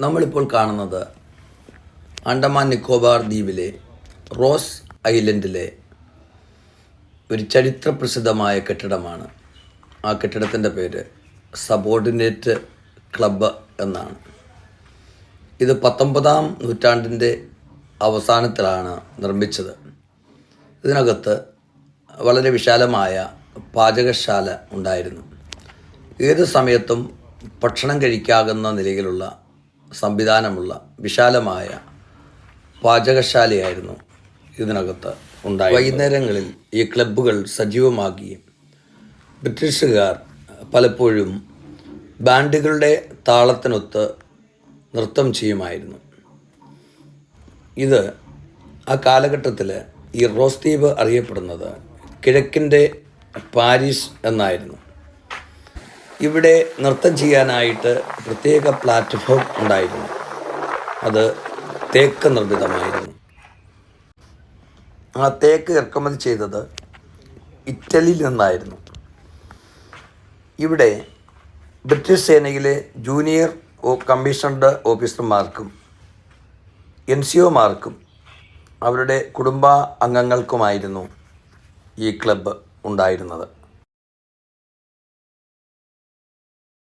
നമ്മളിപ്പോൾ കാണുന്നത് ആൻഡമാൻ നിക്കോബാർ ദ്വീപിലെ റോസ് ഐലൻഡിലെ ഒരു ചരിത്ര പ്രസിദ്ധമായ കെട്ടിടമാണ്. ആ കെട്ടിടത്തിന്റെ പേര് സബോർഡിനേറ്റ് ക്ലബ്ബ് എന്നാണ്. ഇത് പത്തൊമ്പതാം നൂറ്റാണ്ടിന്റെ അവസാനത്തിലാണ് നിർമ്മിച്ചത്. ഇതിനകത്ത് വളരെ വിശാലമായ പാചകശാല ഉണ്ടായിരുന്നു. ഏത് സമയത്തും ഭക്ഷണം കഴിക്കാകുന്ന നിലയിലുള്ള സംവിധാനമുള്ള വിശാലമായ പാചകശാലയായിരുന്നു ഇതിനകത്ത് ഉണ്ടായി വൈകുന്നേരങ്ങളിൽ ഈ ക്ലബ്ബുകൾ സജീവമാകുകയും ബ്രിട്ടീഷുകാർ പലപ്പോഴും ബാൻഡുകളുടെ താളത്തിനൊത്ത് നൃത്തം ചെയ്യുമായിരുന്നു. ഇത് ആ കാലഘട്ടത്തിൽ ഈ റോസ് ദ്വീപ് അറിയപ്പെടുന്നത് കിഴക്കിന്റെ പാരീസ് എന്നായിരുന്നു. ഇവിടെ നൃത്തം ചെയ്യാനായിട്ട് പ്രത്യേക പ്ലാറ്റ്ഫോം ഉണ്ടായിരുന്നു. അത് തേക്ക് നിർമ്മിതമായിരുന്നു. ആ തേക്ക് ഇറക്കുമതി ചെയ്തത് ഇറ്റലിയിൽ നിന്നായിരുന്നു. ഇവിടെ ബ്രിട്ടീഷ് സേനയിലെ ജൂനിയർ ഓ കമ്മീഷണർഡ് ഓഫീസർമാർക്കും എൻ സി ഒമാർക്കും അവരുടെ കുടുംബ അംഗങ്ങൾക്കുമായിരുന്നു ഈ ക്ലബ്ബ് ഉണ്ടായിരുന്നത്.